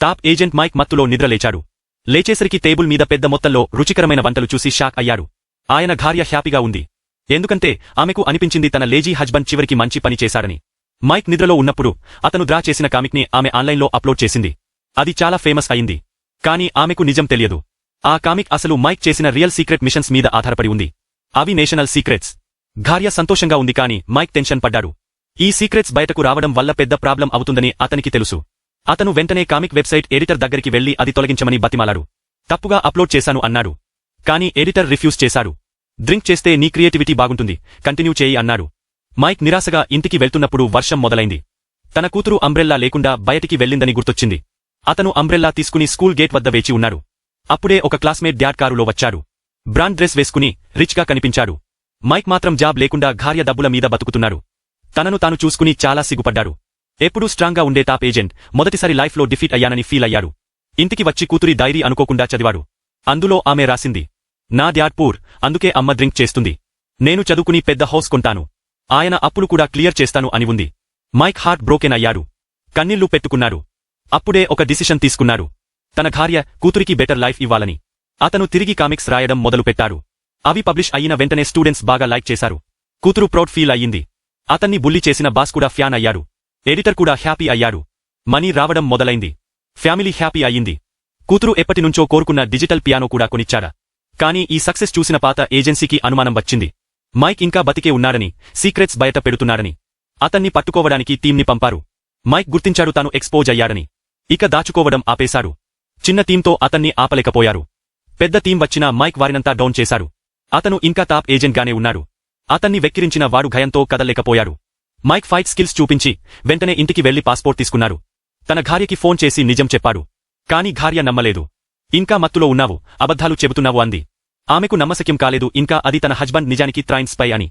Top agent mic మత్తులో నిద్రలేచాడు. లేచేసరికి table మీద పెద్ద మొత్తంలో రుచికరమైన వంటలు చూసి షాక్ అయ్యాడు. ఆయన భార్య హ్యాపీగా ఉంది. ఎందుకంటే ఆమెకు అనిపించింది తన లేజీ హస్బెండ్ చివరికి మంచి పనిచేశాడని మైక్ నిద్రలో ఉన్నప్పుడు అతను డ్రా చేసిన కామిక్ని ఆమె ఆన్లైన్లో అప్లోడ్ చేసింది. అది చాలా ఫేమస్ అయింది. కానీ ఆమెకు నిజం తెలియదు. ఆ కామిక్ అసలు మైక్ చేసిన రియల్ సీక్రెట్ మిషన్స్ మీద ఆధారపడి ఉంది. అవి నేషనల్ సీక్రెట్స్. భార్య సంతోషంగా ఉంది కానీ మైక్ టెన్షన్ పడ్డాడు. ఈ సీక్రెట్స్ బయటకు రావడం వల్ల పెద్ద ప్రాబ్లం అవుతుందని అతనికి తెలుసు. అతను వెంటనే కామిక్ వెబ్సైట్ ఎడిటర్ దగ్గరికి వెళ్ళి అది తొలగించమని బతిమాలాడు. తప్పుగా అప్లోడ్ చేశాను అన్నాడు. కానీ ఎడిటర్ రిఫ్యూజ్ చేశాడు. డ్రింక్ చేస్తే నీ క్రియేటివిటీ బాగుంటుంది. కంటిన్యూ చేయి అన్నాడు. మైక్ నిరాశగా ఇంటికి వెళ్తున్నప్పుడు వర్షం మొదలైంది. తన కూతురు అంబ్రెల్లా లేకుండా బయటికి వెళ్ళిందని గుర్తొచ్చింది. అతను అంబ్రెల్లా తీసుకుని స్కూల్ గేట్ వద్ద వేచి ఉన్నాడు. అప్పుడే ఒక క్లాస్మేట్ డ్యాడ్ కారులో వచ్చాడు. బ్రాండ్ డ్రెస్ వేసుకుని రిచ్గా కనిపించాడు. మైక్ మాత్రం జాబ్ లేకుండా ఘార్య డబ్బుల మీద బతుకుతున్నాడు. తనను తాను చూసుకుని చాలా సిగ్గుపడ్డాడు. ఎప్పుడూ స్ట్రాంగ్గా ఉండే టాప్ ఏజెంట్ మొదటిసారి లైఫ్లో డిఫీట్ అయ్యానని ఫీల్ అయ్యాడు. ఇంటికి వచ్చి కూతురి డైరీ అనుకోకుండా చదివాడు. అందులో ఆమె రాసింది నా డ్యాడ్ పూర్ అందుకే అమ్మ డ్రింక్ చేస్తుంది. నేను చదువుకుని పెద్ద హౌస్ కొంటాను. ఆయన అప్పులు కూడా క్లియర్ చేస్తాను అని ఉంది. మైక్ హార్ట్ బ్రోకెన్ అయ్యాడు. కన్నీళ్ళు పెట్టుకున్నాడు. అప్పుడే ఒక డిసిషన్ తీసుకున్నాడు. తన భార్య కూతురికి బెటర్ లైఫ్ ఇవ్వాలని. అతను తిరిగి కామిక్స్ రాయడం మొదలుపెట్టాడు. అవి పబ్లిష్ అయిన వెంటనే స్టూడెంట్స్ బాగా లైక్ చేశారు. కూతురు ప్రౌడ్ ఫీల్ అయ్యింది. అతన్ని బుల్లి చేసిన బాస్ కూడా ఫ్యాన్ అయ్యాడు. ఎడిటర్ కూడా హ్యాపీ అయ్యాడు. మనీ రావడం మొదలైంది. ఫ్యామిలీ హ్యాపీ అయ్యింది. కూతురు ఎప్పటినుంచో కోరుకున్న డిజిటల్ పియానో కూడా కొనిచ్చాడా. కానీ ఈ సక్సెస్ చూసిన పాత ఏజెన్సీకి అనుమానం వచ్చింది. మైక్ ఇంకా బతికే ఉన్నాడని సీక్రెట్స్ బయట పెడుతున్నాడని. అతన్ని పట్టుకోవడానికి టీంని పంపారు. మైక్ గుర్తించాడు తాను ఎక్స్పోజ్ అయ్యాడని. ఇక దాచుకోవడం ఆపేశాడు. చిన్న టీంతో అతన్ని ఆపలేకపోయారు. పెద్ద టీం వచ్చినా మైక్ వారినంతా డౌన్ చేశాడు. అతను ఇంకా టాప్ ఏజెంట్గానే ఉన్నాడు. అతన్ని వెక్కిరించిన వాడు భయంతో కదలేకపోయాడు మైక్ ఫైట్ స్కిల్స్ చూపించి వెంటనే ఇంటికి వెళ్ళి పాస్పోర్ట్ తీసుకున్నారు. తన భార్యకి ఫోన్ చేసి నిజం చెప్పాడు. కాని భార్య నమ్మలేదు. ఇంకా మత్తులో ఉన్నావు అబద్ధాలు చెబుతున్నావు అంది. ఆమెకు నమ్మశక్యం కాలేదు ఇంకా అది తన హస్బెండ్ నిజానికి ట్రైన్ అని.